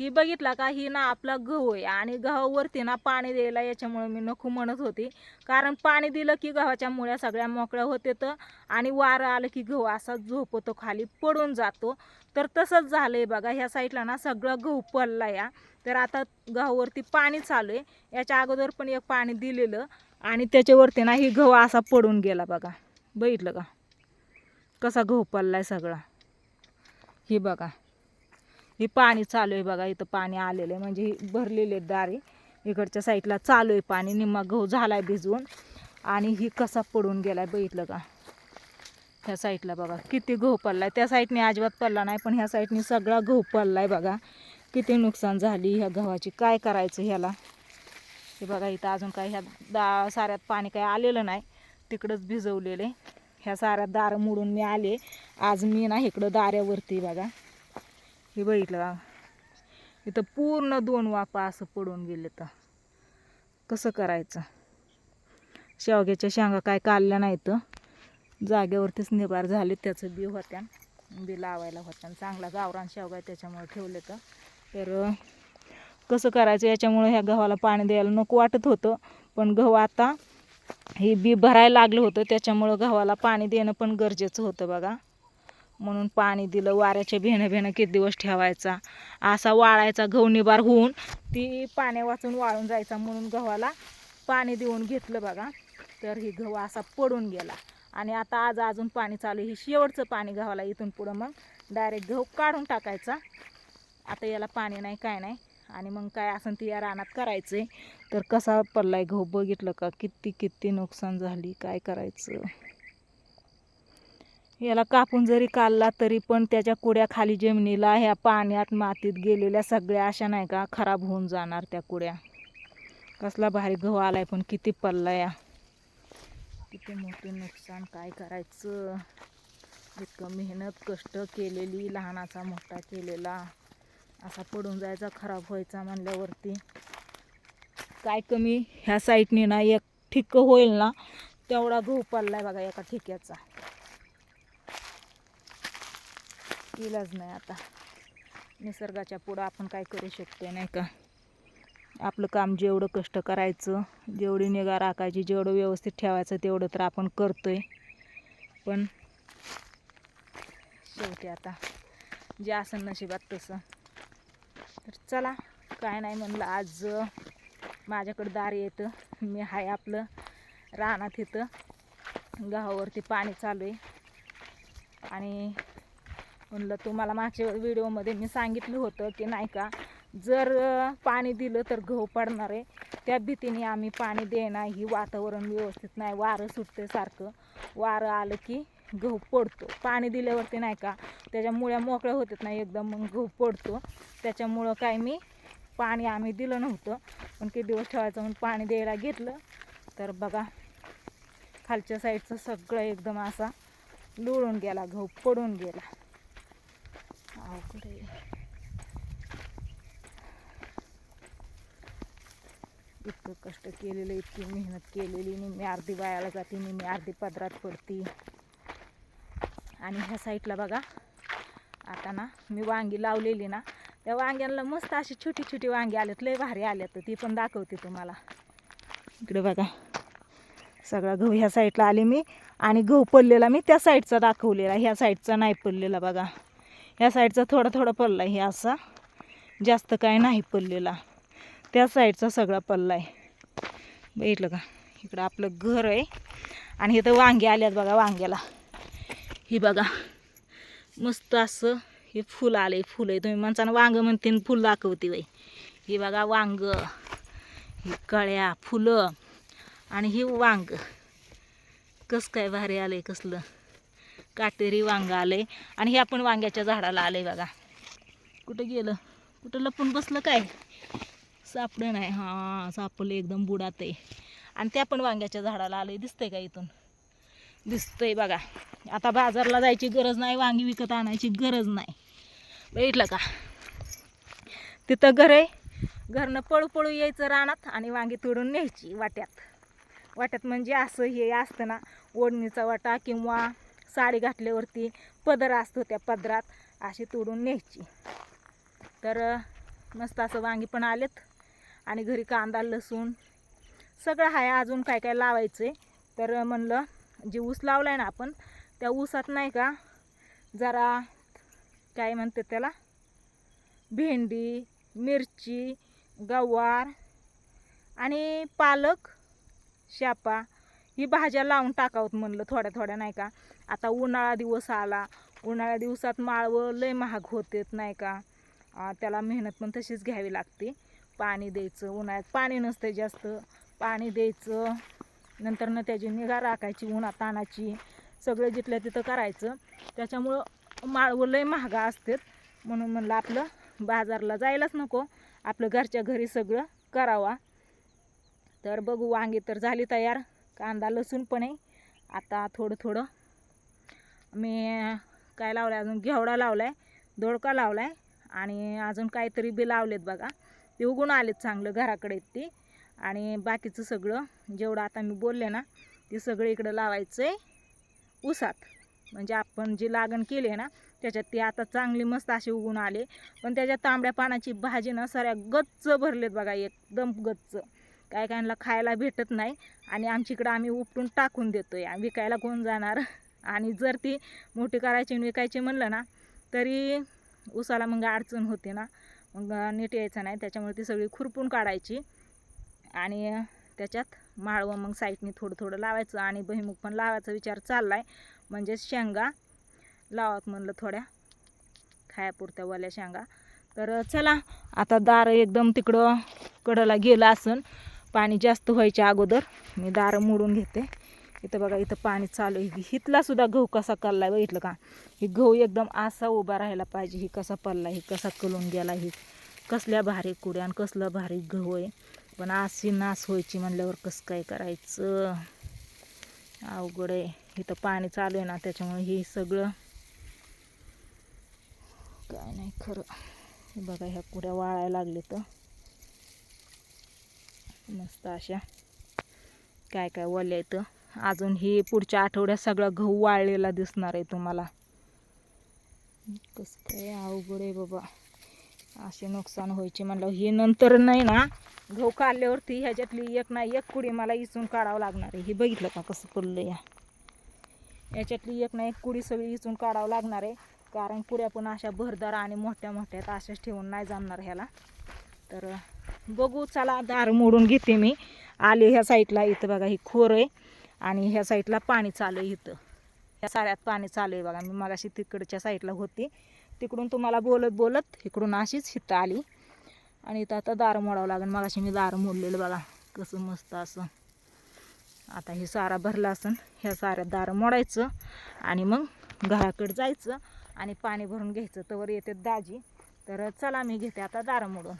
ही बघितला का ही ना आपला गहू आहे आणि गव्हावरती ना पाणी द्यायला याच्यामुळे मी नको म्हणत होती. कारण पाणी दिलं की गव्हाच्या मुळ्या सगळ्या मोकळ्या होते तर आणि वारं आलं की गहू असा झोपतो खाली पडून जातो. तर तसंच झालं आहे बघा ह्या साईडला ना सगळं गहू पडला या. तर आता गव्हावरती पाणी चालू आहे. याच्या अगोदर पण एक पाणी दिलेलं आणि त्याच्यावरती ना ही गहू असा पडून गेला बघा. बघितलं का? कसा गहू पडलाय सगळा. ही बघा. ही पाणी चालू आहे बघा इथं पाणी आलेलं आहे. म्हणजे ही भरलेले आहेत दारे. इकडच्या साईडला चालू आहे पाणी निम्मा गहू झालाय भिजवून. आणि ही कसा पडून गेलाय बघितलं का? ह्या साईडला बघा किती गहू पडलाय. त्या साईडने अजिबात पडला नाही पण ह्या साईडने सगळा गहू पडलाय बघा. किती नुकसान झाली ह्या गव्हाची. काय करायचं ह्याला? हे बघा इथं अजून काय ह्या दा साऱ्यात पाणी काय आलेलं नाही. तिकडंच भिजवलेलं आहे. ह्या साऱ्यात दारं मोडून मी आले. आज मी ना इकडं दाऱ्यावरती बघा. हे बघितलं का इथं पूर्ण दोन वापा असं पडून गेले तर कसं करायचं? शेवग्याच्या शेंगा काय काढल्या नाहीत. जागेवरतीच निभार झाले त्याचं बी होत्या. बी लावायला होत्या. चांगला गावरान शेवगा त्याच्यामुळे ठेवले तर तर कसं करायचं? याच्यामुळे ह्या गव्हाला पाणी द्यायला नको वाटत होतं. पण गहू आता हे बी भरायला लागलं होतं. त्याच्यामुळं गव्हाला पाणी देणं पण गरजेचं होतं बघा. म्हणून पाणी दिलं वाऱ्याच्या भेणं भेणं किती दिवस ठेवायचा असा वाळायचा गहू निबार होऊन ती पाण्या वाचून वाळून जायचा म्हणून गव्हाला पाणी देऊन घेतलं बघा. तर ही गहू असा पडून गेला. आणि आता आज अजून पाणी चालू आहे. ही शेवटचं पाणी गव्हाला इथून पुढं मग डायरेक्ट गहू काढून टाकायचा. आता याला पाणी नाही काय नाही. आणि मग काय असं ती या रानात करायचं आहे तर कसा पडला आहे गहू? बघितलं का? किती किती नुकसान झाली? काय करायचं? याला कापून जरी काढला तरी पण त्याच्या कुड्या खाली जमिनीला ह्या पाण्यात मातीत गेलेल्या सगळ्या अशा नाही का खराब होऊन जाणार त्या कुड्या. कसला भारी गहू आलाय पण किती पडला या. किती मोठे नुकसान काय करायचं? इतकं मेहनत कष्ट केलेली लहानाचा मोठा केलेला. असा पडून जायचा खराब व्हायचा म्हणल्यावरती. काय कमी ह्या साईडने ना एक ठिक्क होईल ना तेवढा गहू पडला आहे बघा एका ठिक्याचा. इलाज नाही आता. निसर्गाच्या पुढं आपण काय करू शकतो नाही का? आपलं काम जेवढं कष्ट करायचं जेवढी निगा राखायची जेवढं व्यवस्थित ठेवायचं तेवढं तर आपण करतोय. पण शेवटी आता जे असं नशिबात तसं. तर चला काय नाही म्हणलं आज माझ्याकडं दार येतं. मी हाय आपलं रानात इथं. गावावरती पाणी चालू आहे. आणि म्हणलं तुम्हाला मागच्या व्हिडिओमध्ये मी सांगितलं होतं की नाही का जर पाणी दिलं तर गहू पडणार आहे. त्या भीतीने आम्ही पाणी देणार ही वातावरण व्यवस्थित नाही वारं सुटते सारखं. वारं आलं की गहू पडतो. पाणी दिल्यावरती नाही का त्याच्या मुळ्या मोकळ्या होतात नाही एकदम मग गहू पडतो. त्याच्यामुळं काय मी पाणी आम्ही दिलं नव्हतं. पण किती दिवस ठेवायचं म्हणून पाणी द्यायला घेतलं. तर बघा खालच्या साईडचं सगळं एकदम असा लुळून गेला गहू पडून गेला. अवघड इतकं कष्ट केलेलं इतकी मेहनत केलेली निम्मी अर्धी वायाला जाते निम्मी अर्धी पदरात पडती. आणि ह्या साईडला बघा आता ना मी वांगी लावलेली ना त्या वांग्यांना मस्त अशी छोटी छोटी वांगी आल्यात लय भारी आल्यात ती पण दाखवते तुम्हाला. इकडे बघा सगळा गहू ह्या साईडला आले मी आणि गहू पडलेला मी त्या साईडचा दाखवलेला ह्या साईडचा नाही पडलेला बघा. या साईडचा थोडा थोडा पल्ला आहे हे असा. जास्त काय नाही पडलेला त्या साईडचा सगळा पल्ला आहे. बघितलं का? इकडं आपलं घर आहे. आणि इथं वांगे आल्यात बघा वांग्याला. ही बघा. मस्त असं हे फुल आले फुलं आहे. तुम्ही माणसानं वांगं म्हणते आणि फुल दाखवते बाई. ही बघा वांग. ही कळ्या फुलं आणि ही वांग. कस काय भारी आलं आहे कसलं? काटेरी वांगा आलं आहे आणि हे आपण वांग्याच्या झाडाला आलंय बघा. कुठं गेलं? कुठं लपून बसलं काय? सापडं नाही. हां सापडलं एकदम बुडात आहे आणि त्या पण वांग्याच्या झाडाला आलंय. दिसतंय का इथून? दिसतंय बघा. आता बाजारला जायची गरज नाही वांगी विकत आणायची गरज नाही. बघितलं का? तिथं घर आहे. घरनं पळू पळू यायचं रानात आणि वांगी तोडून न्यायची वाट्यात. वाट्यात म्हणजे असं हे असतं ना ओढणीचा वाटा किंवा साडी घातल्यावरती पदर असतो त्या पदरात अशी तोडून न्यायची. तर मस्त असं वांगी पण आलेत आणि घरी कांदा लसूण सगळं आहे. अजून काय काय लावायचं आहे तर म्हणलं जे ऊस लावला आहे ना आपण त्या ऊसात नाही का जरा काय म्हणते त्याला? भेंडी मिरची गवार आणि पालक शापा ही भाज्या लावून टाकावत म्हणलं थोड्या थोड्या नाही का? आता उन्हाळा दिवस आला. उन्हाळ्या दिवसात माळवं लय महाग होतेत नाही का? त्याला मेहनत पण तशीच घ्यावी लागते. पाणी द्यायचं उन्हाळ्यात पाणी नसतं जास्त. पाणी द्यायचं नंतर न त्याची निगा राखायची उन्हात ताणाची सगळं जिथल्या तिथं करायचं. त्याच्यामुळं माळवं लय महागा असतात. म्हणून म्हणलं आपलं बाजारला जायलाच नको. आपलं घरच्या घरी सगळं करावा. तर बघू वांगे तर झाली तयार. कांदा लसूण पण आहे. आता थोडं थोडं मी काय लावलं आहे अजून घेवडा लावला आहे दोडका लावला आहे आणि अजून काहीतरी बी लावलेत बघा. ते उगून आलेत चांगलं घराकडे ती. आणि बाकीचं सगळं जेवढं आता मी बोलले ना ते सगळं इकडं लावायचं आहे उसात म्हणजे आपण जी लागण केली आहे ना त्याच्यात ती आता चांगली मस्त अशी उगून आले. पण त्याच्या तांबड्या पानाची भाजी ना साऱ्या गच्च भरलेत बघा एकदम गच्च. काय कायला खायला भेटत नाही आणि आमच्याकडं आम्ही उपटून टाकून देतो आहे विकायला कोण जाणार? आणि जर ती मोठी करायची आणि विकायची म्हणलं ना तरी उसाला मग अडचण होते ना. मग नीट यायचं नाही त्याच्यामुळे ती सगळी खुरपून काढायची. आणि त्याच्यात माळवं मग साईडनी थोडं थोडं लावायचं आणि बहिमुख पण लावायचा विचार चालला आहे म्हणजे शेंगा लावत म्हणलं थोड्या खायापुरत्या वाल्या शेंगा. तर चला आता दार एकदम तिकडं कडला गेलं असून. पाणी जास्त व्हायच्या अगोदर मी दारं मोडून घेते. इथं बघा इथं पाणी चालू आहे. हितला सुद्धा गहू कसा कल्ला आहे बघितलं का? ही गहू एकदम असा उभा राहायला पाहिजे ही कसा पल्ला ही कसा कलून गेला ही कसल्या भारी कुड्या आणि कसलं भारी गहू आहे. पण अशी नास व्हायची म्हणल्यावर कसं काय करायचं? अवघड आहे. इथं पाणी चालू आहे ना त्याच्यामुळे हे सगळं काय नाही खरं. बघा ह्या कुड्या वाळायला लागले तर मस्त अशा काय काय ओल्या इथं अजून हे पुढच्या आठवड्यात सगळं गहू वाळलेला दिसणार आहे तुम्हाला. कसं काय अवघड आहे बाबा. असे नुकसान व्हायचे म्हणलं हे नंतर नाही ना गहू काढल्यावरती ह्याच्यातली एक ना एक कुडी मला इचून काढावं लागणार आहे. हे बघितलं का कसं पडलं या. याच्यातली एक ना एक कुडी सगळी इचून काढावं लागणार आहे. कारण पुऱ्या पण अशा भरदार आणि मोठ्या मोठ्या अशाच ठेवून नाही जमणार ह्याला. तर बघू चला दार मोडून घेते मी. आले ह्या साईडला इथं बघा ही खोर आहे. आणि ह्या साईडला पाणी चालू आहे इथं. ह्या साऱ्यात पाणी चालू आहे बघा. मी मगाशी तिकडच्या साईडला होती. तिकडून तुम्हाला बोलत बोलत इकडून अशीच हिथं आली. आणि इथं आता दार मोडावं लागेल. मगाशी मी दार मोडलेलं बघा. कसं मस्त असं. आता हे सारा भरला असन. ह्या साऱ्यात दार मोडायचं. आणि मग घराकडे जायचं आणि पाणी भरून घ्यायचं. तवर येते दाजी. तर चला मी घेते आता दार मोडून.